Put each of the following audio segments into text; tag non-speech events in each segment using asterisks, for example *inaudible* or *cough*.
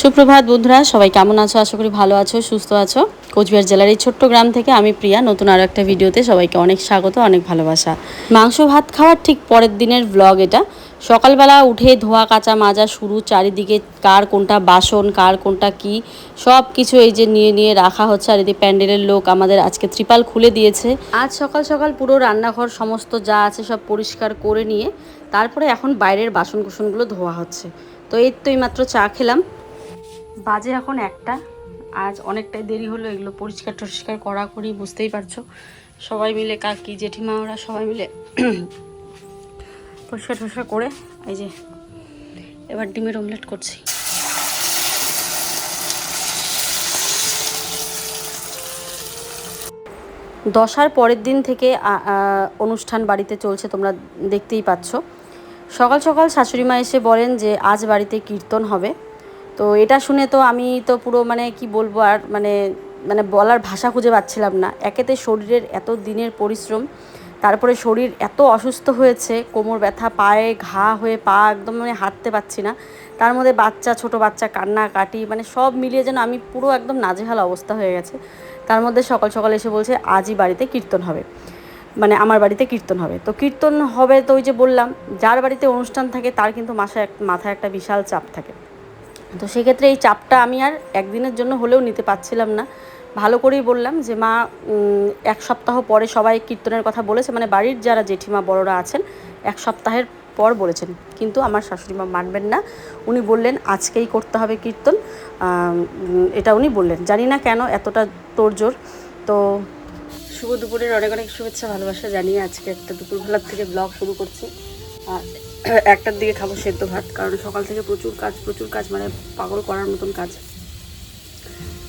সুপ্রভাত বন্ধুরা, সবাই কেমন আছো? আশা করি ভালো আছো, সুস্থ আছো। কোচবিহার জেলার এই ছোট্ট গ্রাম থেকে আমি প্রিয়া, নতুন আরও একটা ভিডিওতে সবাইকে অনেক স্বাগত, অনেক ভালোবাসা। মাংস ভাত খাওয়ার ঠিক পরের দিনের ব্লগ এটা। সকালবেলা উঠে ধোয়া, কাঁচা মাজা শুরু, চারিদিকে কার কোনটা বাসন, কার কোনটা কি সব কিছু এই যে নিয়ে নিয়ে রাখা হচ্ছে। আর এদিকে প্যান্ডেলের লোক আমাদের আজকে ত্রিপাল খুলে দিয়েছে। আজ সকাল সকাল পুরো রান্নাঘর, সমস্ত যা আছে সব পরিষ্কার করে নিয়ে, তারপরে এখন বাইরের বাসন কুসনগুলো ধোয়া হচ্ছে। তো এই তো এইমাত্র চা খেলাম। বাজে এখন একটা। আজ অনেকটাই দেরি হলো, এগুলো পরিষ্কার টরিষ্কার করা করি, বুঝতেই পারছ। সবাই মিলে কাকি জেঠিমা ওরা সবাই মিলে পরিষ্কার টরিষ্কার করে, এই যে এবার ডিমের অমলেট করছি। দশার পরের দিন থেকে অনুষ্ঠান বাড়িতে চলছে, তোমরা দেখতেই পাচ্ছ। সকাল সকাল শাশুড়ি মা এসে বলেন যে, আজ বাড়িতে কীর্তন হবে। তো এটা শুনে তো আমি তো পুরো মানে কি বলব আর মানে মানে বলার ভাষা খুঁজে পাচ্ছিলাম না। একেতে শরীরের এত দিনের পরিশ্রম, তারপরে শরীর এত অসুস্থ হয়েছে, কোমর ব্যথা, পায়ে ঘা হয়ে পা একদম মানে হাঁটতে পারছি না। তার মধ্যে বাচ্চা, ছোট বাচ্চা কান্না কাটি মানে সব মিলিয়ে যেন আমি পুরো একদম নাজেহাল অবস্থা হয়ে গেছে। তার মধ্যে সকাল সকাল এসে বলছে, আজই বাড়িতে কীর্তন হবে। মানে আমার বাড়িতে কীর্তন হবে। তো কীর্তন হবে তো ওই যে বললাম, যার বাড়িতে অনুষ্ঠান থাকে তার কিন্তু এক- মাথায় একটা বিশাল চাপ থাকে। তো সেক্ষেত্রে এই চাপটা আমি আর একদিনের জন্য হলেও নিতে পারছিলাম না। ভালো করেই বললাম যে, মা এক সপ্তাহ পরে সবাই কীর্তনের কথা বলেছে। মানে বাড়ির যারা জেঠিমা বড়রা আছেন, এক সপ্তাহের পর বলেছেন। কিন্তু আমার শাশুড়ি মা মানবেন না। উনি বললেন, আজকেই করতে হবে কীর্তন। এটা উনি বললেন। জানি না কেন এতটা তোড়জোড় তো শুভ দুপুরের অনেক অনেক শুভেচ্ছা, ভালোবাসা জানিয়ে আজকে একটা দুপুরবেলার থেকে ব্লগ শুরু করছি। আর *coughs* একটার দিকে খাব সেদ্ধ ভাত, কারণ সকাল থেকে প্রচুর কাজ প্রচুর কাজ মানে পাগল করার মতন কাজ।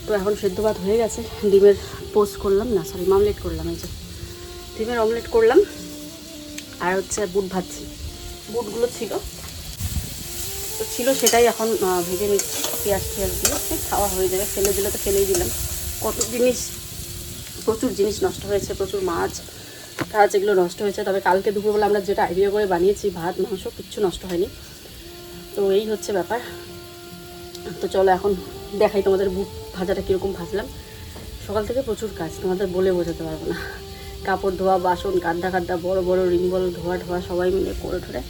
তো এখন সেদ্ধ ভাত হয়ে গেছে, ডিমের পোস্ট করলাম, না সরি মামলেট করলাম এই যে। ডিমের অমলেট করলাম, আর হচ্ছে বুট ভাজছি। বুটগুলো ছিল। তো ছিল সেটাই এখন ভেজে নিচ্ছি, পেঁয়াজ টিয়াজ দিয়ে। খাওয়া হয়ে যাবে, ফেলে দিলে তো ফেলেই দিলাম। কত জিনিস, প্রচুর জিনিস নষ্ট হয়েছে, প্রচুর মাছ কাজ এগুলো নষ্ট হয়েছে। তবে কালকে দুপুরবেলা আমরা যেটা আইডিয়া করে বানিয়েছি, ভাত, মাংস, কিচ্ছু নষ্ট হয়নি। তো এই হচ্ছে ব্যাপার। তো চলো এখন দেখাই তোমাদের বুট ভাজাটা কীরকম ভাজলাম। সকাল থেকে প্রচুর কাজ, তোমাদের বলে বোঝাতে পারব না। কাপড় ধোয়া, বাসন গাড্ডা গাড্ডা বড় বড় রিঙ্গল ধোয়া ধোয়া সবাই মিলে করে ঠরে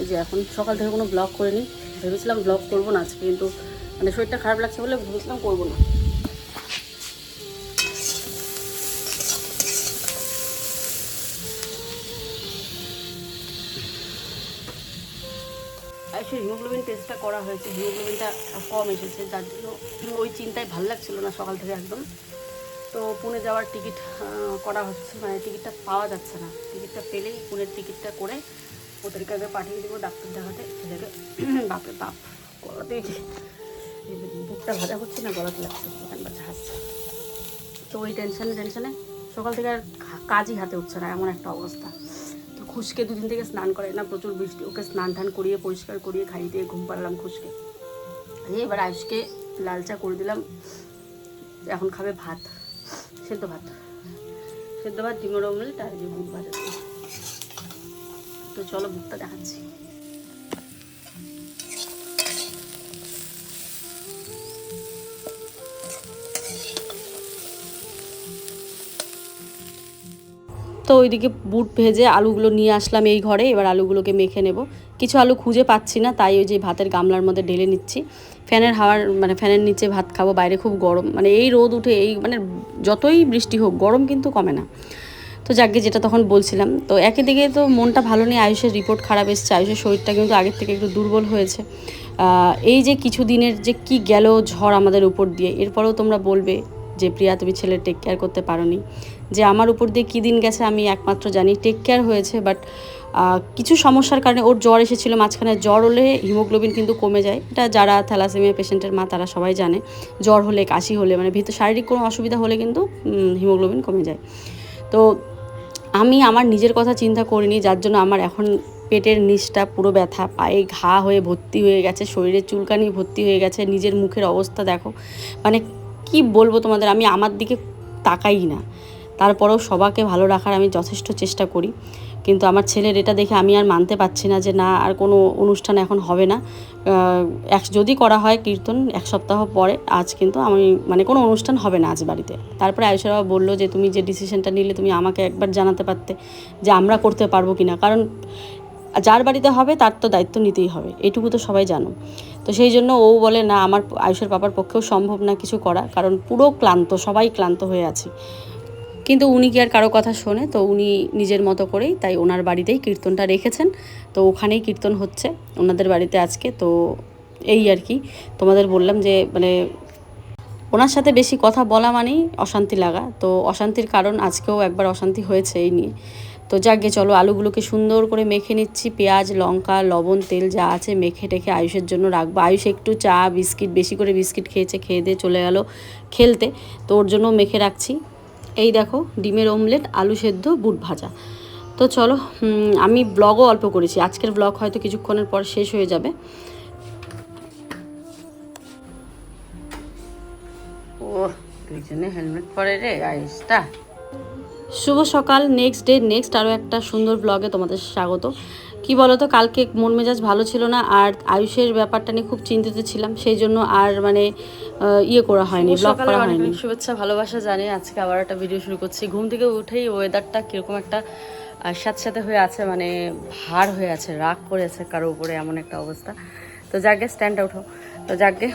এই যে এখন সকাল থেকে কোনো ব্লগ করিনি। ভেবেছিলাম ব্লগ করব না আজকে, কিন্তু মানে শরীরটা খারাপ লাগছে বলে ভেবেছিলাম করব না। টেস্টটা করা হয়েছে হিমোগ্লোবিনটা কম এসেছে, যার জন্য ওই চিন্তায় ভালো লাগছিল না সকাল থেকে একদম। তো পুনে যাওয়ার টিকিট করা হচ্ছে মানে টিকিটটা পাওয়া যাচ্ছে না। টিকিটটা পেলেই পুনের টিকিটটা করে ওদেরকে আগে পাঠিয়ে দেবো, ডাক্তার দেখাতে। ছেলেকে *clears throat* বাপে বাপ গলাতে বুকটা ভাজা হচ্ছে না, গলাতে লাগছে তো ওই টেনশনে টেনশনে সকাল থেকে আর কাজই হাতে উঠছে না, এমন একটা অবস্থা। খুশকে দুদিন থেকে স্নান করে না, প্রচুর বৃষ্টি। ওকে স্নান টান করিয়ে, পরিষ্কার করিয়ে খাইয়ে দিয়ে ঘুম পাড়লাম খুশকে। এবার আয়ুষকে লাল চা করে দিলাম। এখন খাবে ভাত, সেদ্ধ ভাত। সেদ্ধ ভাত, ডিমের অমলেট আর যে বুট ভাজা তো চলো বুটটা দেখাচ্ছি। তো ওইদিকে বুট ভেজে আলুগুলো নিয়ে আসলাম এই ঘরে, এবার আলুগুলোকে মেখে নেব। কিছু আলু খুঁজে পাচ্ছি না, তাই ওই যে ভাতের গামলার মধ্যে ঢেলে নিচ্ছি। ফ্যানের হাওয়ার মানে ফ্যানের নিচে ভাত খাব, বাইরে খুব গরম মানে এই রোদ উঠে এই মানে যতই বৃষ্টি হোক, গরম কিন্তু কমে না। তো যাকে যেটা তখন বলছিলাম, তো একই দিকে তো মনটা ভালো নেই, আয়ুষের রিপোর্ট খারাপ এসছে, আয়ুষের শরীরটা কিন্তু আগের থেকে একটু দুর্বল হয়েছে। এই যে কিছু দিনের যে কি গেল ঝড় আমাদের উপর দিয়ে, এরপরেও তোমরা বলবে যে প্রিয়া তুমি ছেলে টেক কেয়ার করতে পারোনি। যে আমার উপর দিয়ে কী দিন গেছে আমি একমাত্র জানি টেক কেয়ার হয়েছে বাট কিছু সমস্যার কারণে ওর জ্বর এসেছিল, মাঝখানে জ্বর হলে হিমোগ্লোবিন কিন্তু কমে যায়। এটা যারা থ্যালাসেমিয়া পেশেন্টের মা, তারা সবাই জানে। জ্বর হলে, কাশি হলে মানে ভিতর শারীরিক কোনো অসুবিধা হলে কিন্তু হিমোগ্লোবিন কমে যায়। তো আমি আমার নিজের কথা চিন্তা করিনি, যার জন্য আমার এখন পেটের নিচটা পুরো ব্যথা, পায়ে ঘা হয়ে ভর্তি হয়ে গেছে, শরীরে চুলকানি ভর্তি হয়ে গেছে, নিজের মুখের অবস্থা দেখো। মানে কি বলব তোমাদের, আমি আমার দিকে তাকাই না। তারপরেও সবাকে ভালো রাখার আমি যথেষ্ট চেষ্টা করি। কিন্তু আমার ছেলের এটা দেখে আমি আর মানতে পারছি না যে না, আর কোনো অনুষ্ঠান এখন হবে না। এক, যদি করা হয় কীর্তন এক সপ্তাহ পরে, আজ কিন্তু আমি মানে কোনো অনুষ্ঠান হবে না আজ বাড়িতে। তারপরে আয়ুষরা বলল যে, তুমি যে ডিসিশনটা নিলে, তুমি আমাকে একবার জানাতে পারতে যে আমরা করতে পারব কি না। কারণ যার বাড়িতে হবে, তার তো দায়িত্ব নিতেই হবে, এটুকু তো সবাই জানো। তো সেই জন্য ও বলে, না, আমার আয়ুষের পাপার পক্ষেও সম্ভব না কিছু করা কারণ পুরো ক্লান্ত, সবাই ক্লান্ত হয়ে আছি। কিন্তু উনি কি আর কারও কথা শোনে? তো উনি নিজের মতো করেই তাই ওনার বাড়িতেই কীর্তনটা রেখেছেন। তো ওখানেই কীর্তন হচ্ছে ওনাদের বাড়িতে আজকে। তো এই আর কি, তোমাদের বললাম যে মানে ওনার সাথে বেশি কথা বলা মানেই অশান্তি লাগা। তো অশান্তির কারণ আজকেও একবার অশান্তি হয়েছে এই নিয়ে। তো যাকে চলো আলুগুলোকে সুন্দর করে মেখে নিচ্ছি। পেঁয়াজ, লঙ্কা, লবণ, তেল যা আছে মেখে টেখে আয়ুষের জন্য রাখব। আয়ুষ একটু চা, বিস্কিট, বেশি করে বিস্কিট খেয়েছে, খেয়ে দিয়ে চলে গেল খেলতে। তো ওর জন্য মেখে রাখছি। এই দেখো ডিমের অমলেট আলু সেদ্ধ বুট ভাজা। তো চলো আমি ব্লগও অল্প করেছি। আজকের ব্লগ হয়তো কিছুক্ষণের পর শেষ হয়ে যাবে। ও দুইজনে হেলমেট পরে রে আইসটা শুভ সকাল নেক্সট ডে নেক্সট আরও একটা সুন্দর ব্লগে তোমাদের স্বাগত। কি বলো তো কালকে মন মেজাজ ভালো ছিল না আর আয়ুষের ব্যাপারটা নিয়ে খুব চিন্তিত ছিলাম সেই জন্য আর মানে ইয়ে করা হয়নি ব্লগ করা হয়নি। শুভেচ্ছা ভালোবাসা জানি আজকে আবার একটা ভিডিও শুরু করছি। ঘুম থেকে উঠেই ওয়েদারটা কীরকম একটা আহ, স্যাঁতস্যাঁতে হয়ে আছে মানে ভার হয়ে আছে রাগ করে আছে কারও উপরে এমন একটা অবস্থা। তো যাকে স্ট্যান্ড উঠো তো যাকে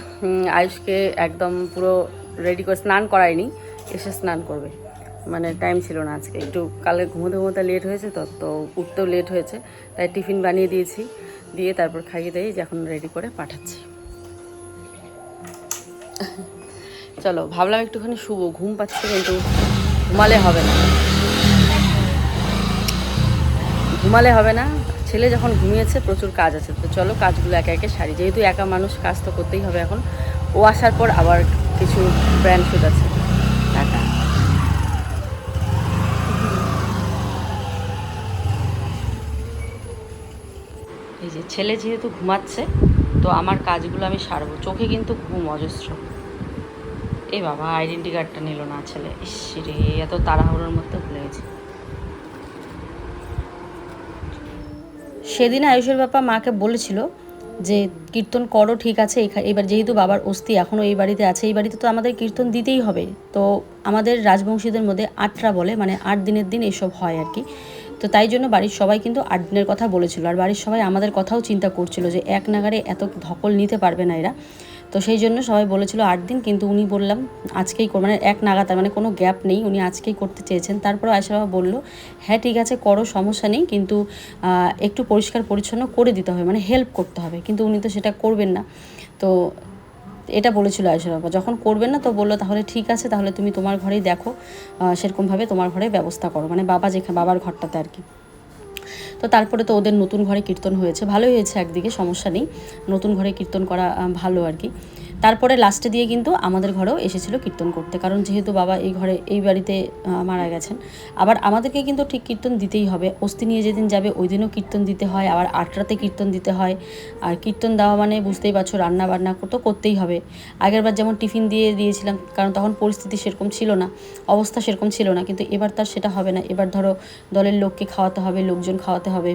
আয়ুষকে একদম পুরো রেডি করে স্নান করায়নি এসে স্নান করবে। মানে টাইম ছিল না আজকে। একটু কালে ঘুমোতে ঘুমোতে লেট হয়েছে, তো তো উঠতেও লেট হয়েছে। তাই টিফিন বানিয়ে দিয়েছি, দিয়ে তারপর খাইয়ে দিয়ে যে এখন রেডি করে পাঠাচ্ছি। চলো, ভাবলাম একটুখানি শুভ ঘুম পাচ্ছে কিন্তু ঘুমালে হবে না। ঘুমালে হবে না, ছেলে যখন ঘুমিয়েছে প্রচুর কাজ আছে। তো চলো, কাজগুলো একে একে সারি। যেহেতু একা মানুষ, কাজ তো করতেই হবে এখন। ও আসার পর আবার কিছু ব্র্যান্ড শুট আছে টাটা এই যে ছেলে যেহেতু ঘুমাচ্ছে, তো আমার কাজগুলো আমি সারবো। চোখে কিন্তু ঘুম অজস্র। এই বাবা আইডেন্টি কার্ডটা নিল না ছেলে। ইস রে, এত তাড়াহুড়োর মধ্যে ভুলে গেছি। সেদিন আয়ুষের বাবা মাকে বলেছিল যে, কীর্তন করো, ঠিক আছে এবার যেহেতু বাবার অস্থি এখনও এই বাড়িতে আছে, এই বাড়িতে তো আমাদের কীর্তন দিতেই হবে। তো আমাদের রাজবংশীদের মধ্যে আটরা বলে মানে আট দিনের দিন এসব হয় আর কি। তো তাই জন্য বাড়ির সবাই কিন্তু আট দিনের কথা বলেছিল। আর বাড়ির সবাই আমাদের কথাও চিন্তা করছিল যে এক নাগারে এত ধকল নিতে পারবে না এরা। তো সেই জন্য সবাই বলেছিল আট দিন কিন্তু উনি বললাম, আজকেই কর মানে এক নাগাতার মানে কোনো গ্যাপ নেই, উনি আজকেই করতে চেয়েছেন। তারপর আয়সা বাবা বলল হ্যাঁ ঠিক আছে, করো, সমস্যা নেই, কিন্তু একটু পরিষ্কার পরিচ্ছন্ন করে দিতে হবে মানে হেল্প করতে হবে। কিন্তু উনি তো সেটা করবেন না। তো এটা বলেছিল আয়সা বাবা। যখন করবেন না তো বলল, তাহলে ঠিক আছে, তাহলে তুমি তোমার ঘরেই দেখো সেরকমভাবে তোমার ঘরে ব্যবস্থা করো। মানে বাবা যেখানে, বাবার ঘরটাতে আর কি। তো তারপরে তো ওদের নতুন ঘরে কীর্তন হয়েছে। ভালোই হয়েছে একদিকে, সমস্যা নেই। নতুন ঘরে কীর্তন করা ভালো আর কি। তারপরে লাস্টে দিয়ে কিন্তু আমাদের ঘরেও এসেছিল কীর্তন করতে। কারণ যেহেতু বাবা এই ঘরে এই বাড়িতে মারা গেছেন। আবার আমাদেরকে কিন্তু ঠিক কীর্তন দিতেই হবে। অস্থি নিয়ে যেদিন যাবে ওই দিনও কীর্তন দিতে হয়। আবার আটরাতে কীর্তন দিতে হয়। আর কীর্তন দেওয়া মানে বুঝতেই পারছ রান্না বান্না তো করতেই হবে। আগেরবার যেমন টিফিন দিয়ে দিয়েছিলাম কারণ তখন পরিস্থিতি সেরকম ছিল না অবস্থা সেরকম ছিল না। কিন্তু এবার তার সেটা হবে না। এবার ধরো দলের লোককে খাওয়াতে হবে লোকজন খাওয়াতে হবে।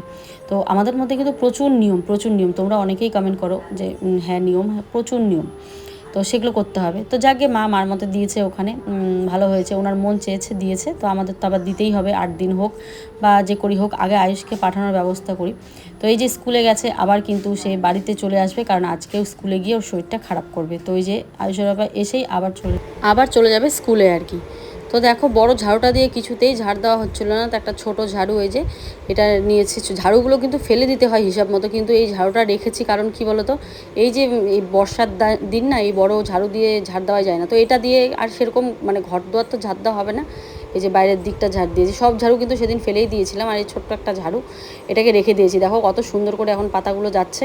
তো আমাদের মধ্যে কিন্তু প্রচুর নিয়ম প্রচুর নিয়ম। তোমরা অনেকেই কমেন্ট করো যে হ্যাঁ নিয়ম হ্যাঁ, প্রচুর নিয়ম। তো সেগুলো করতে হবে। তো যাকে মা মার মতো দিয়েছে ওখানে ভালো হয়েছে, ওনার মন চেয়েছে, দিয়েছে। তো আমাদের তো আবার দিতেই হবে, আট দিন হোক বা যে করি হোক, আগে আয়ুষকে পাঠানোর ব্যবস্থা করি। তো এই যে স্কুলে গেছে, আবার কিন্তু সে বাড়িতে চলে আসবে, কারণ আজকেও স্কুলে গিয়ে ওর শরীরটা খারাপ করবে। তো ওই যে আয়ুষের বাবা এসেই আবার চলে আবার চলে যাবে স্কুলে আর কি। তো দেখো, বড় ঝাড়ুটা দিয়ে কিছুতেই ঝাড় দেওয়া হচ্ছিল না। তো একটা ছোট ঝাড়ু এই যে এটা নিয়েছি। ঝাড়ুগুলো কিন্তু ফেলে দিতে হয় হিসাব মতো, কিন্তু এই ঝাড়ুটা রেখেছি কারণ কি বলতো, এই যে এই বর্ষার দিন না, এই বড় ঝাড়ু দিয়ে ঝাড় দেওয়া যায় না। তো এটা দিয়ে আর সেরকম মানে ঘর দুয়ার তো ঝাড় দেওয়া হবে না। এই যে বাইরের দিকটা ঝাড় দিয়েছি। সব ঝাড়ু কিন্তু সেদিন ফেলেই দিয়েছিলাম। আর এই ছোট্ট একটা ঝাড়ু এটাকে রেখে দিয়েছি। দেখো কত সুন্দর করে এখন পাতাগুলো যাচ্ছে।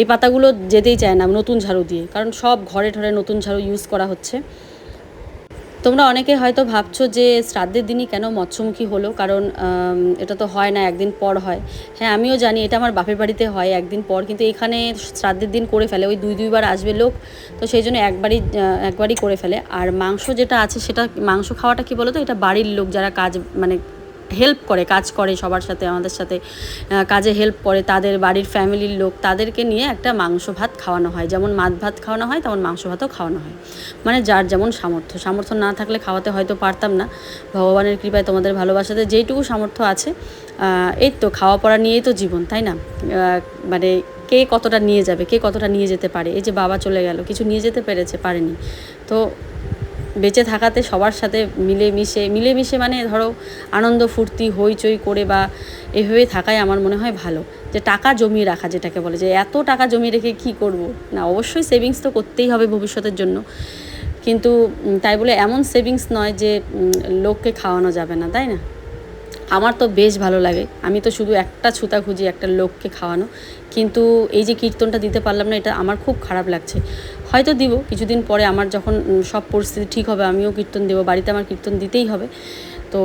এই পাতাগুলো যেতেই চায় না নতুন ঝাড়ু দিয়ে, কারণ সব ঘরে ঠরে নতুন ঝাড়ু ইউজ করা হচ্ছে। তোমরা অনেকে হয়তো ভাবছ যে শ্রাদ্ধের দিনই কেন মৎস্যমুখী হলো, কারণ এটা তো হয় না, একদিন পর হয়। হ্যাঁ আমিও জানি এটা আমার বাপের বাড়িতে হয় একদিন পর, কিন্তু এখানে শ্রাদ্ধের দিন করে ফেলে, ওই দুই দুইবার আসবে লোক, তো সেই জন্য একবারই একবারই করে ফেলে। আর মাংস যেটা আছে, সেটা মাংস খাওয়াটা কি বলো তো এটা বাড়ির লোক, যারা কাজ মানে হেল্প করে, কাজ করে, সবার সাথে, আমাদের সাথে কাজে হেল্প করে, তাদের বাড়ির ফ্যামিলির লোক, তাদেরকে নিয়ে একটা মাংস ভাত খাওয়ানো হয়। যেমন মাছ ভাত খাওয়ানো হয়, তেমন মাংস ভাতও খাওয়ানো হয়। মানে যার যেমন সামর্থ্য। সামর্থ্য না থাকলে খাওয়াতে হয়তো পারতাম না। ভগবানের কৃপায় তোমাদের ভালোবাসাতে যেইটুকু সামর্থ্য আছে এই তো খাওয়া পড়া নিয়েই তো জীবন, তাই না? মানে কে কতটা নিয়ে যাবে, কে কতটা নিয়ে যেতে পারে? এই যে বাবা চলে গেল, কিছু নিয়ে যেতে পেরেছে, পারেনি। তো বেঁচে থাকাতে সবার সাথে মিলেমিশে মিলেমিশে মানে ধরো আনন্দ, ফুর্তি, হইচই করে বা এভাবে থাকাই আমার মনে হয় ভালো। যে টাকা জমিয়ে রাখা যেটাকে বলে, যে এত টাকা জমিয়ে রেখে কী করব? না, অবশ্যই সেভিংস তো করতেই হবে ভবিষ্যতের জন্য। কিন্তু তাই বলে এমন সেভিংস নয় যে লোককে খাওয়ানো যাবে না, তাই না? আমার তো বেশ ভালো লাগে। আমি তো শুধু একটা ছুতা খুঁজি একটা লোককে খাওয়ানো। কিন্তু এই যে কীর্তনটা দিতে পারলাম না, এটা আমার খুব খারাপ লাগছে। হয়তো দিব, কিছুদিন পরে আমার যখন সব পরিস্থিতি ঠিক হবে, আমিও কীর্তন দেবো, বাড়িতে আমার কীর্তন দিতেই হবে। তো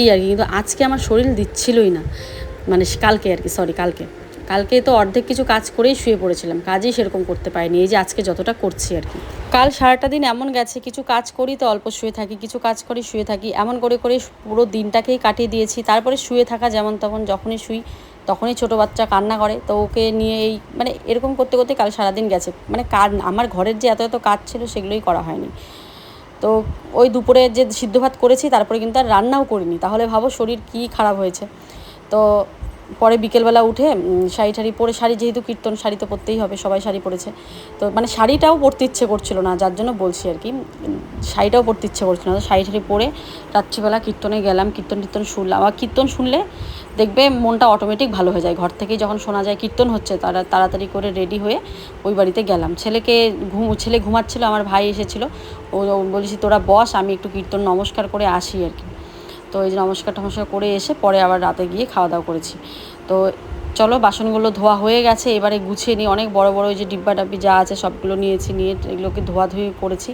এই আর কি, কিন্তু আজকে আমার শরীর দিচ্ছিলই না। মানে কালকে আর কি সরি কালকে। কালকে তো অর্ধেক কিছু কাজ করেই শুয়ে পড়েছিলাম, কাজই সেরকম করতে পারিনি, এই যে আজকে যতটা করছি আর কি। কাল সারাটা দিন এমন গেছে, কিছু কাজ করি তো অল্প শুয়ে থাকি, কিছু কাজ করি শুয়ে থাকি, এমন করে করে পুরো দিনটাকেই কাটিয়ে দিয়েছি, তারপরে শুয়ে থাকা যেমন তখন যখনই শুই তখনই ছোটো বাচ্চা কান্না করে, তো ওকে নিয়ে এই মানে এরকম করতে করতে কাল সারাদিন গেছে। মানে কাজ আমার ঘরের যে এত এত কাজ ছিল সেগুলোই করা হয়নি। তো ওই দুপুরে যে সিদ্ধ ভাত করেছি, তারপরে কিন্তু আর রান্নাও করিনি। তাহলে ভাবো শরীর কী খারাপ হয়েছে। তো পরে বিকেলবেলা উঠে শাড়ি টাড়ি পরে, শাড়ি যেহেতু কীর্তন, শাড়ি তো পরতেই হবে, সবাই শাড়ি পরেছে। তো মানে শাড়িটাও পরতে ইচ্ছে করছিল না, যার জন্য বলছি আর কি শাড়িটাও পরতে ইচ্ছে করছিল না। শাড়ি টাড়ি পরে রাত্রিবেলা কীর্তনে গেলাম, কীর্তন টীর্তন শুনলাম। আর কীর্তন শুনলে দেখবে মনটা অটোমেটিক ভালো হয়ে যায়। ঘর থেকেই যখন শোনা যায় কীর্তন হচ্ছে, তারা তাড়াতাড়ি করে রেডি হয়ে ওই বাড়িতে গেলাম। ছেলেকে ঘুম, ছেলে ঘুমাচ্ছিল, আমার ভাই এসেছিল। ও, বলেছি তোরা বস, আমি একটু কীর্তন নমস্কার করে আসি আর কি। তো এই যে নমস্কার টমস্কার করে এসে পরে আবার রাতে গিয়ে খাওয়া দাওয়া করেছি। তো চলো বাসনগুলো ধোয়া হয়ে গেছে, এবারে গুছিয়ে নিই। অনেক বড় বড় ওই যে ডিব্বা ডাব্বি যা আছে সবগুলো নিয়েছি, নিয়ে এগুলোকে ধোয়াধুয়ি করেছি।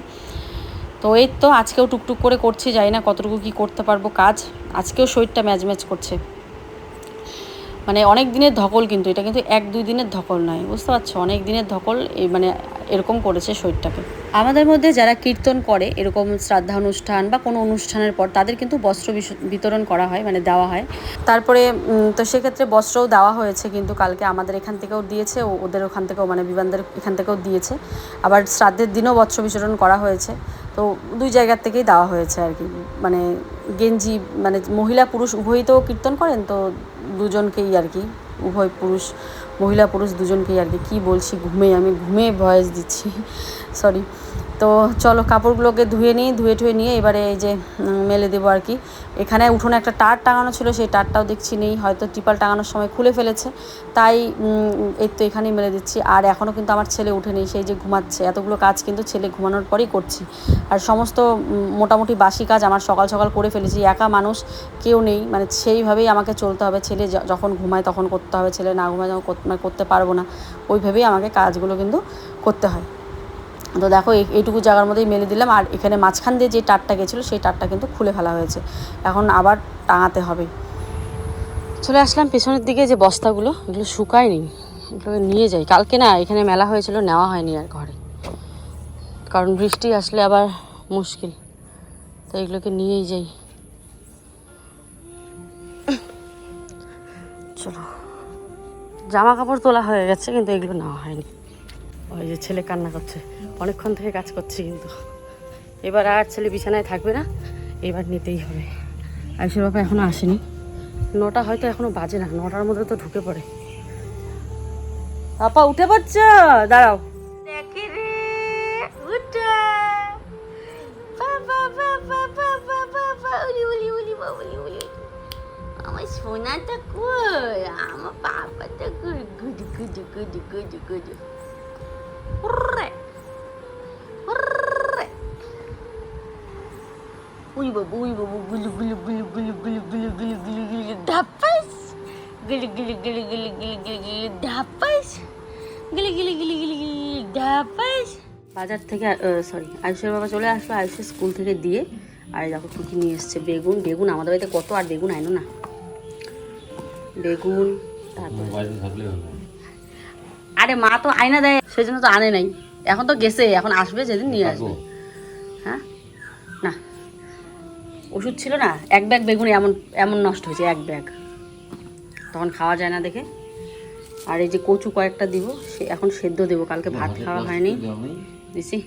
তো এই তো আজকেও টুকটুক করে করছি, জানি না কতটুকু কী করতে পারব কাজ। আজকেও শরীরটা ম্যাচ ম্যাচ করছে। মানে অনেক দিনের ধকল কিন্তু এটা কিন্তু এক দুই দিনের ধকল নয় বুঝতে পারছ? অনেক দিনের ধকল এই মানে এরকম করেছে শরীরটাকে আমাদের মধ্যে যারা কীর্তন করে এরকম শ্রাদ্ধা অনুষ্ঠান বা কোনো অনুষ্ঠানের পর তাদের কিন্তু বস্ত্র বিতরণ করা হয় মানে দেওয়া হয়। তারপরে তো সেক্ষেত্রে বস্ত্রও দেওয়া হয়েছে কিন্তু কালকে আমাদের এখান থেকেও দিয়েছে ওদের ওখান থেকেও মানে বিবানদের এখান থেকেও দিয়েছে। আবার শ্রাদ্ধের দিনও বস্ত্র বিতরণ করা হয়েছে। তো দুই জায়গার থেকেই দেওয়া হয়েছে আর কি। মানে গেঞ্জি মানে মহিলা পুরুষ উভয়ই তো কীর্তন করেন তো দুজনকেই আর কি, উভয় পুরুষ, মহিলা পুরুষ দুজনকেই আর কি, কী বলছি, ঘুমে, আমি ঘুমে ভয়েস দিচ্ছি *laughs* সরি তো চলো কাপড়গুলোকে ধুয়ে নিই, ধুয়ে টুয়ে নিয়ে এবারে এই যে মেলে দেবো আর কি। এখানে উঠোনে একটা টার টাঙানো ছিল, সেই টারটাও দেখছি নেই, হয়তো টিপাল টাঙানোর সময় খুলে ফেলেছে। তাই এই তো এখানেই মেলে দিচ্ছি। আর এখনও কিন্তু আমার ছেলে উঠেনি সেই যে ঘুমাচ্ছে। এতগুলো কাজ কিন্তু ছেলে ঘুমানোর পরেই করছি। আর সমস্ত মোটামুটি বাসি কাজ আমার সকাল সকাল করে ফেলেছি। একা মানুষ, কেউ নেই। মানে সেইভাবেই আমাকে চলতে হবে। ছেলে যখন ঘুমায় তখন করতে হবে। ছেলে না ঘুমায় যখন মানে করতে পারব না। ওইভাবেই আমাকে কাজগুলো কিন্তু করতে হয়। তো দেখো এইটুকু জায়গার মধ্যেই মেলে দিলাম। আর এখানে মাঝখান দিয়ে যে টারটা গেছিল, সেই টারটা কিন্তু খুলে ফেলা হয়েছে। এখন আবার টাঙাতে হবে। চলে আসলাম পেছনের দিকে যে বস্তাগুলো, এগুলো শুকায়নি। এগুলো নিয়ে যাই। কালকে না, এখানে মেলা হয়েছিল, নেওয়া হয়নি আর ঘরে। কারণ বৃষ্টি আসলে আবার মুশকিল। তো এগুলোকে নিয়েই যাই। চলো। জামা কাপড় তোলা হয়ে গেছে, কিন্তু এগুলো নেওয়া হয়নি। ওই যে ছেলে কান্না করছে। অনেকক্ষণ থেকে কাজ করছে কিন্তু। এবার আর ছেলে বিছানায় থাকবে না এবার নিতেই হবে। আয়ুষের বাবা এখনও আসেনি? নটা হয়তো এখনও বাজে না নটার মধ্যে তো ঢুকে পড়ে। আপা উঠে পড়ছ? দাঁড়াও। আমার সোনাটা কই? আমার কই? গুডু গুডু গুডু গুডু গুডু হুররে উই বাবু উই বাবু গুলু গুলু গুলু গুলু গুলু গুলু গুলু গুলু গুলু ধাপাস গুলু গুলু গুলু গুলু গুলু গুলু গুলু ধাপাস গিলি গিলি গিলি গিলি গিলি ধাপাস বাজার থেকে সরি আয়ুষের বাবা চলে আসলো আয়ুষের স্কুল থেকে দিয়ে আর এই দেখো কী কী নিয়ে এসছে বেগুন বেগুন আমাদের বাড়িতে কত আর বেগুন আইনো না বেগুন তারপর আরে মা তো আয়না দেয় সেজন্য তো আনে নাই। এখন তো গেছে এখন আসবে যেদিন নিয়ে আসবে। হ্যাঁ? না। ওষুধ ছিল না এক ব্যাগ বেগুন এমন এমন নষ্ট হয়েছে এক ব্যাগ। তখন খাওয়া যায় না দেখে। আর এই যে কচু কয়েকটা দিব সে এখন সেদ্ধ দেবো কালকে ভাত খাওয়া হয়নি। দিছি।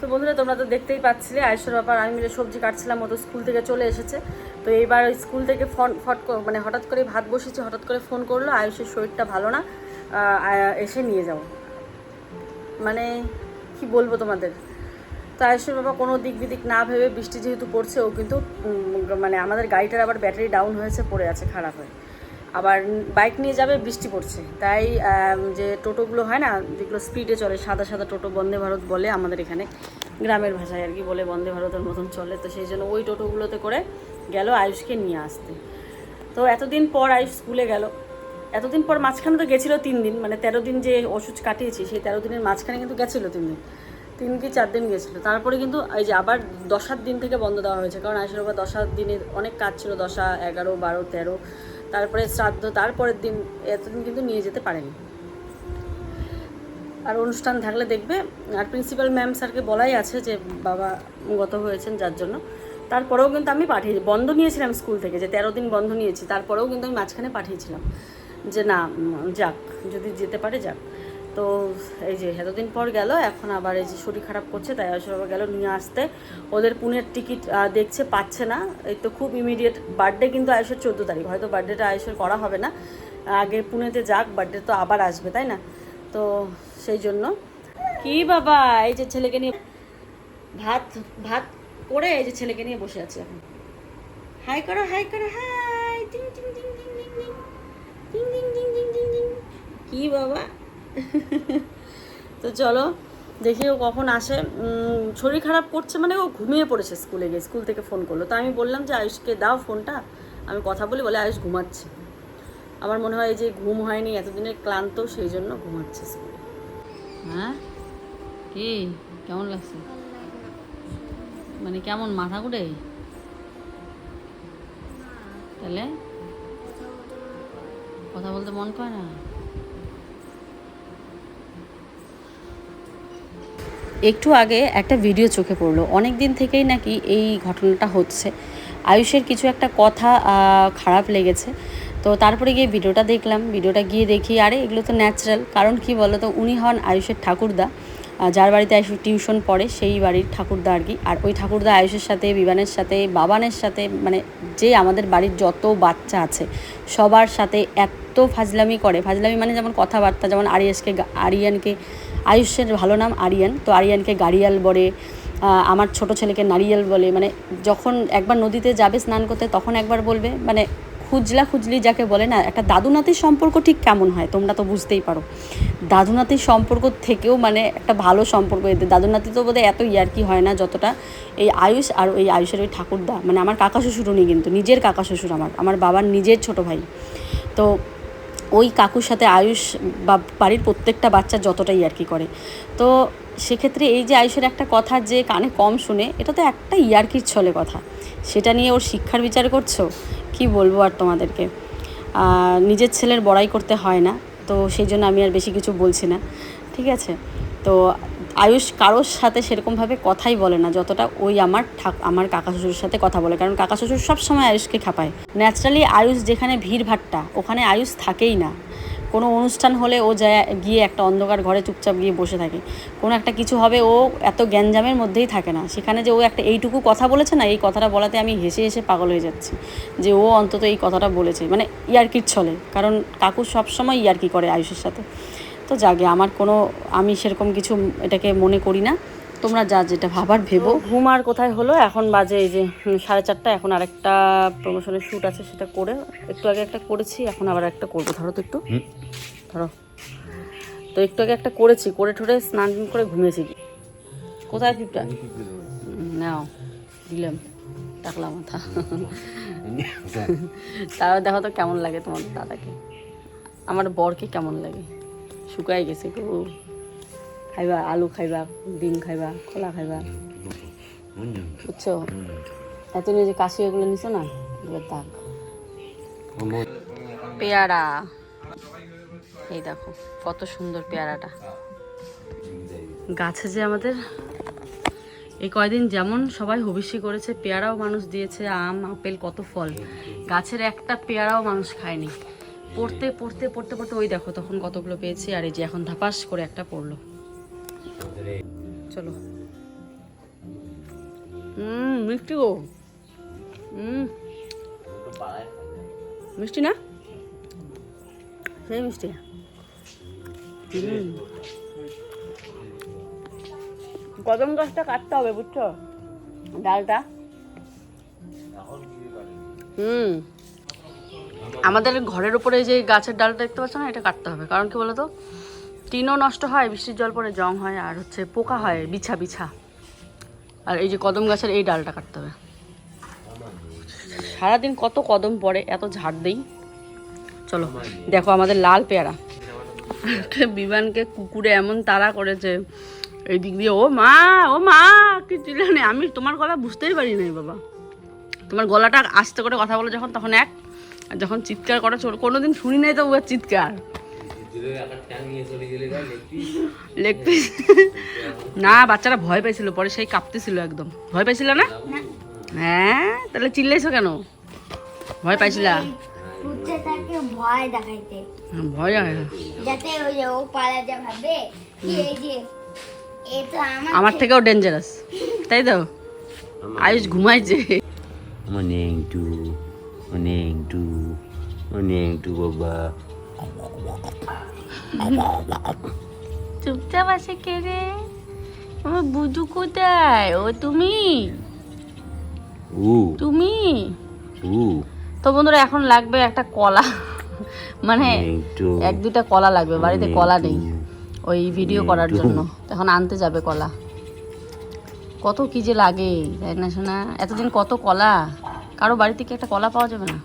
তো বন্ধুরা, তোমরা তো দেখতেই পাচ্ছিলে আয়ুষের ব্যাপার আমি মিলে সবজি কাটছিলাম, ও তো স্কুল থেকে চলে এসেছে। তো এইবার ওই স্কুল থেকে ফোন, ফট মানে হঠাৎ করে ভাত বসেছে হঠাৎ করে ফোন করল আয়ুষের শরীরটা ভালো না এসে নিয়ে যাও। মানে কি বলব তোমাদের? তো আয়ুষের বাবা কোনো দিক বিদিক না ভেবে বৃষ্টি যেহেতু পড়ছে, ও কিন্তু মানে আমাদের গাড়িটার আবার ব্যাটারি ডাউন হয়েছে, পড়ে আছে, খারাপ হয়ে। আবার বাইক নিয়ে যাবে, বৃষ্টি পড়ছে। তাই যে টোটোগুলো হয় না, যেগুলো স্পিডে চলে, সাদা সাদা টোটো বন্দে ভারত বলে আমাদের এখানে, গ্রামের ভাষায় আর কি বলে বন্দে ভারতের মতন চলে। তো সেই জন্য ওই টোটোগুলোতে করে গেল আয়ুষকে নিয়ে আসতে। তো এতদিন পর আয়ুষ স্কুলে গেল। এতদিন পর মাঝখানে তো গেছিল তিন দিন মানে তেরো দিন যে ওষুধ কাটিয়েছি, সেই তেরো দিনের মাঝখানে কিন্তু গেছিল তিন দিন। তিন কি চার দিন গেছিল। তারপরে কিন্তু এই যে আবার দশার দিন থেকে বন্ধ দেওয়া হয়েছে, কারণ আয়ুষের বাবা দশার দিনে অনেক কাজ ছিল, দশা এগারো, বারো, তেরো। তারপরে শ্রাদ্ধ, তারপরের দিন এতদিন কিন্তু নিয়ে যেতে পারেনি। আর অনুষ্ঠান থাকলে দেখবে, আর প্রিন্সিপাল ম্যাম স্যারকে বলাই আছে যে, বাবা গত হয়েছেন যার জন্য। তারপরেও কিন্তু আমি পাঠিয়ে, বন্ধ নিয়েছিলাম স্কুল থেকে, যে তেরো দিন বন্ধ নিয়েছি, তারপরেও কিন্তু আমি মাঝখানে পাঠিয়েছিলাম। যে না যাক, যদি যেতে পারে যাক। তো এই যে এতদিন পর গেল, এখন আবার এই যে শরীর খারাপ করছে, তাই আসলে বাবা গেল নিয়ে আসতে। ওদের পুনের টিকিট দেখছে, পাচ্ছে না। এই তো খুব ইমিডিয়েট বার্থডে কিন্তু আয়ুষের চোদ্দ তারিখ। হয়তো বার্থডেটা আয়ুষের করা হবে না। আগে পুনেতে যাক বার্থডে তো আবার আসবে, তাই না? তো সেই জন্য। কি বাবা, এই যে ছেলেকে নিয়ে ভাত ভাত করে এই যে ছেলেকে নিয়ে বসে আছে এখন। হাই করো হাই করো, হাই। কি বাবা? তো চলো, দেখি ও কখন আসে। শরীর খারাপ করছে মানে ও ঘুমিয়ে পড়েছে স্কুলে গিয়ে, স্কুল থেকে ফোন করল। তো আমি বললাম যে, আয়ুষকে দাও ফোনটা। আমি কথা বলি, বলে আয়ুষ ঘুমাচ্ছে। আমার মনে হয় যে ঘুম হয়নি এতদিনের ক্লান্ত, সেই জন্য ঘুমাচ্ছে স্কুলে। হ্যাঁ কি? কেমন লাগছে? মানে কেমন, মাথা ঘুরে? তাহলে? কথা বলতে মন করে না? একটু আগে একটা ভিডিও চোখে পড়ল। অনেক দিন থেকেই নাকি এই ঘটনাটা হচ্ছে। আয়ুষের কিছু একটা কথা খারাপ লেগেছে। তো তারপরে গিয়ে ভিডিওটা দেখলাম। ভিডিওটা গিয়ে দেখি, আরে এগুলো তো ন্যাচারাল কারণ কি বলো তো উনি হন আয়ুষের ঠাকুরদা। যার বাড়িতে আয়ুষ টিউশন পড়ে, সেই বাড়ির ঠাকুরদা আর কি। আর ওই ঠাকুরদা আয়ুষের সাথে, বিবানের সাথে, বাবানের সাথে মানে যে আমাদের বাড়ির যত বাচ্চা আছে, সবার সাথে এত ফাজলামি করে। ফাজলামি মানে যেমন কথাবার্তা, যেমন আরিয়াসকে আরিয়ানকে আয়ুষের ভালো নাম আরিয়ান। তো আরিয়ানকে গাড়িয়াল বলে আমার ছোট ছেলেকে নারিয়াল বলে। মানে যখন একবার নদীতে যাবে স্নান করতে, তখন একবার বলবে মানে খুজলা খুজলি যাকে বলে না, একটা দাদু নাতির সম্পর্ক ঠিক কেমন হয়? তোমরা তো বুঝতেই পারো। দাদু নাতির সম্পর্ক থেকেও মানে একটা ভালো সম্পর্ক। এদের দাদু নাতি তো বোধহয় এত ইয়ার্কি হয় না যতটা এই আয়ুষ আর ওই আয়ুষের ওই ঠাকুরদা। মানে আমার কাকা শ্বশুর উনি কিন্তু, নিজের কাকা শ্বশুর আমার। আমার বাবার নিজের ছোট ভাই। তো ওই কাকুর সাথে আয়ুষ বা বাড়ির প্রত্যেকটা বাচ্চা যতটাই আর কি করে। তো সেক্ষেত্রে এই যে আয়ুষের একটা কথা যে কানে কম শুনে, এটা তো একটা ইয়ার্কির ছলে কথা। সেটা নিয়ে ওর শিক্ষার বিচার করছ? কি বলব আর তোমাদেরকে? নিজের ছেলের বড়াই করতে হয় না, তো সেই জন্য আমি আর বেশি কিছু বলছি না। ঠিক আছে? তো আয়ুষ কারোর সাথে সেরকমভাবে কথাই বলে না, যতটা ওই আমার ঠাক, আমার কাকা শ্বশুরের সাথে কথা বলে। কারণ কাকা শ্বশুর সবসময় আয়ুষকে খাপায়। ন্যাচারালি আয়ুষ যেখানে ভিড় ভাট্টা, ওখানে আয়ুষ থাকেই না। কোনো অনুষ্ঠান হলে ও যায়, গিয়ে একটা অন্ধকার ঘরে চুপচাপ গিয়ে বসে থাকে। কোনো একটা কিছু হবে, ও এত গ্যাঞ্জামের মধ্যেই থাকে না। সেখানে যে ও একটা এইটুকু কথা বলেছে না, এই কথাটা বলাতে আমি হেসে হেসে পাগল হয়ে যাচ্ছি। যে ও অন্তত এই কথাটা বলেছে। মানে ইয়ার্কির ছলে। কারণ কাকু সবসময় ইয়ার্কি করে আয়ুষের সাথে। তো যাকে আমার কোনো আমি সেরকম কিছু এটাকে মনে করি না। তোমরা যা যেটা ভাবার ভেবো। ঘুম আর কোথায় হলো? এখন বাজে এই যে সাড়ে চারটা এখন আরেকটা প্রমোশনের শ্যুট আছে সেটা করে একটু আগে একটা করেছি এখন আবার একটা করব। ধরো তো একটু। ধরো। তো একটু আগে একটা করেছি করে ঠোরে স্নান টান করে ঘুমিয়েছি। কোথায় হুম, নাও দিলাম। টাকলা মাথা। তাও দেখো তো কেমন লাগে তোমার দাদাকে। আমার বরকে কেমন লাগে? শুকাই গেছে গো। খাইবা, আলু খাইবা, ডিম খাইবা, কলা খাইবা। বুঝছ? এত নিয়ে যে কাশি এগুলো নিছো না এগুলো দাগ। পেয়ারা। এই দেখো, কত সুন্দর পেয়ারাটা। গাছে যে আমাদের এই কয়দিন যেমন সবাই হবিষ্যি করেছে, পেয়ারাও মানুষ দিয়েছে, আম, আপেল, কত ফল। গাছের একটা পেয়ারাও মানুষ খায়নি। পড়তে পড়তে পড়তে পড়তে ওই দেখো তখন কতগুলো পেয়েছি আর এই যে এখন ধাপাস করে একটা পড়ল। চলো। হুম মিষ্টি গো। হুম মিষ্টি না? সেই মিষ্টি। কদম গাছটা কাটতে হবে বুঝছ? ডালটা। হুম। আমাদের ঘরের উপরে যে গাছের ডালটা দেখতে পাচ্ছ না, এটা কাটতে হবে। কারণ কি বলতো? টিনও নষ্ট হয়, বৃষ্টির জল পরে জং হয়, আর হচ্ছে পোকা হয়, বিছা বিছা। আর এই যে কদম গাছের এই ডালটা কাটতে হবে। সারাদিন কত কদম পড়ে, এত ঝাড় দেই। চলো, দেখো আমাদের লাল পেয়ারা। বিমানকে কুকুরে এমন তাড়া করেছে, এই দিক দিয়ে, ও মা ও মা, কি চিল্লানে? আমি তোমার গলা বুঝতেই পারি নাই, বাবা। তোমার গলাটা আস্তে করে কথা বলে যখন, তখন এক আর যখন চিৎকার করে চলো কোনোদিন শুনি নাই তো ওর চিৎকার। লেগ পিস না বাচ্চারা ভয় পেয়েছিল পরে সেই কাঁপতেছিল একদম। ভয় পাইছিল না? হ্যাঁ? তাহলে চিল্লাইছো কেন? ভয় পাইছিলা? ভয় দেখাইতে। ভয় যাতে ওই যে ও পালা যা ভাবে এই যে আমার আমার থেকেও ডেঞ্জারাস তাই তো? আয়ুষ ঘুমাইছে। অনেক টু অনেক টু অনেক টু বাবা চুপচাপ আছে কে রে আমার বুধু কোথায় ও তুমি উ তুমি উ তো বন্ধুরা এখন লাগবে একটা কলা। মানে এক দুটা কলা লাগবে বাড়িতে কলা নেই। ওই ভিডিও করার জন্য। তখন আনতে যাবে কলা। কত কি যে লাগে তাই না শোনা। এতদিন কত কলা? কারও বাড়ি থেকে একটা কলা পাওয়া যাবে না?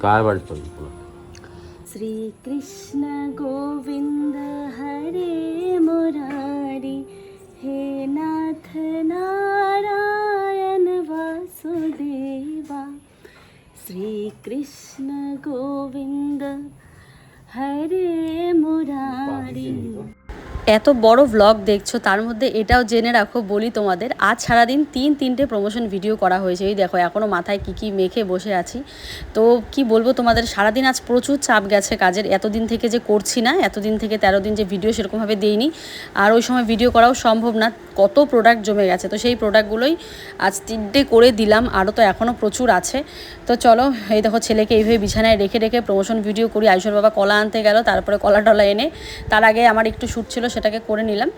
কার বাড়ি শ্রী কৃষ্ণ গোবিন্দ হরে মুরারি এত বড় ভ্লগ দেখছ, তার মধ্যে এটাও জেনে রাখো, বলি তোমাদের, আজ সারাদিন তিন তিনটে প্রমোশন ভিডিও করা হয়েছে। এই দেখো এখনও মাথায় কী কী মেখে বসে আছি। তো কি বলব তোমাদের, সারাদিন আজ প্রচুর চাপ গেছে কাজের, এতদিন থেকে যে করছি না, এতদিন থেকে তেরো দিন যে ভিডিও সেরকমভাবে দেইনি। আর ওই সময় ভিডিও করাও সম্ভব না, কত প্রোডাক্ট জমে গেছে। তো সেই প্রোডাক্টগুলোই আজ তিনটে করে দিলাম, আরও তো এখনও প্রচুর আছে। তো চলো, এই দেখো ছেলেকে এইভাবে বিছানায় রেখে রেখে প্রমোশন ভিডিও করি। আয়ুষর বাবা কলা আনতে গেল, তারপরে কলা টলা এনে তার আগে আমার একটু শ্যুট ছিল, সেটাকে করে নিলাম।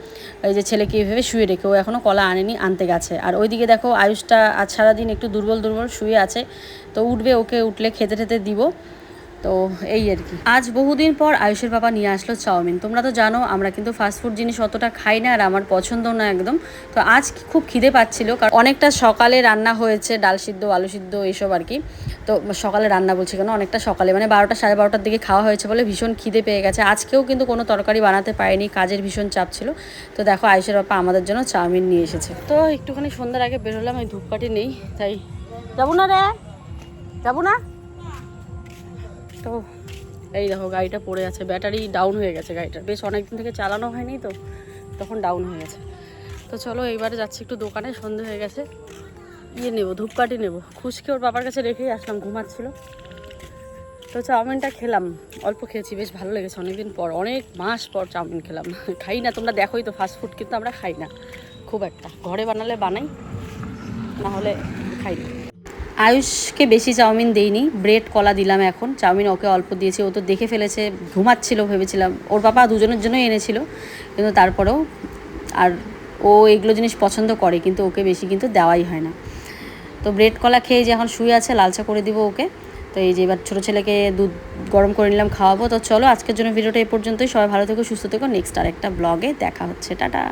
এই যে ছেলেকে এইভাবে শুয়ে রেখে, ও এখনও কলা আনেনি, আনতে গেছে। আর ওইদিকে দেখো, আয়ুষটা আজ সারাদিন একটু দুর্বল দুর্বল শুয়ে আছে। তো উঠবে, ওকে উঠলে খেতে টেতে দিব। তো এই আর কি। আজ বহুদিন পর আয়ুষের বাবা নিয়ে আসলো চাউমিন। তোমরা তো জানো, আমরা কিন্তু ফাস্টফুড জিনিস অতটা খাই না আর আমার পছন্দ না একদম। তো আজ খুব খিদে পাচ্ছিল, কারণ অনেকটা সকালে রান্না হয়েছে, ডাল সিদ্ধ, আলু সিদ্ধ, এইসব আর কি। তো সকালে রান্না বলছি কেন, অনেকটা সকালে মানে বারোটা, সাড়ে বারোটার দিকে খাওয়া হয়েছে বলে ভীষণ খিদে পেয়ে গেছে। আজকেও কিন্তু কোনো তরকারি বানাতে পারিনি, কাজের ভীষণ চাপ ছিল। তো দেখো, আয়ুষের বাবা আমাদের জন্য চাউমিন নিয়ে এসেছে। তো একটুখানি সন্ধ্যার আগে বেরোলাম এই ধূপকাঠি নেই, তাই যাব না রে? যাব না? তো এই দেখো, গাড়িটা পড়ে আছে। ব্যাটারি ডাউন হয়ে গেছে গাড়িটার বেশ অনেক দিন থেকে চালানো হয়নি তো, তখন ডাউন হয়ে গেছে। তো চলো এইবারে যাচ্ছি একটু দোকানে, সন্ধে হয়ে গেছে। ইয়ে নেব, ধূপকাঠি নেব। খুশকে ওর বাবার কাছে রেখেই আসলাম, ঘুমাচ্ছিল। তো চাউমিনটা খেলাম, অল্প খেয়েছি, বেশ ভালো লেগেছে অনেকদিন পর। অনেক মাস পর চাউমিন খেলাম। *laughs* খাই না, তোমরা দেখোই তো ফাস্ট ফুড কিন্তু আমরা খাই না, খুব একটা। ঘরে বানালে বানাই, না হলে খাই না। আয়ুষকে বেশি চাউমিন দেইনি, ব্রেড, কলা দিলাম এখন। চাউমিন ওকে অল্প দিয়েছি, ও তো দেখে ফেলেছে, ঘুমাচ্ছিল ভেবেছিলাম। ওর বাবা দুজনের জন্যই এনেছিল, কিন্তু তারপরেও আর ও এগুলো জিনিস পছন্দ করে, কিন্তু ওকে বেশি কিন্তু দেওয়াই হয় না। তো ব্রেড, কলা খেয়ে যে এখন শুয়ে আছে, লালচা করে দিব ওকে। তো এই যে এবার ছোটো ছেলেকে দুধ গরম করে নিলাম, খাওয়াবো। তো চলো, আজকের জন্য ভিডিওটা এই পর্যন্তই। সবাই ভালো থেকো, সুস্থ থেকো। নেক্সট আর একটা ব্লগে দেখা হচ্ছে। টাটা।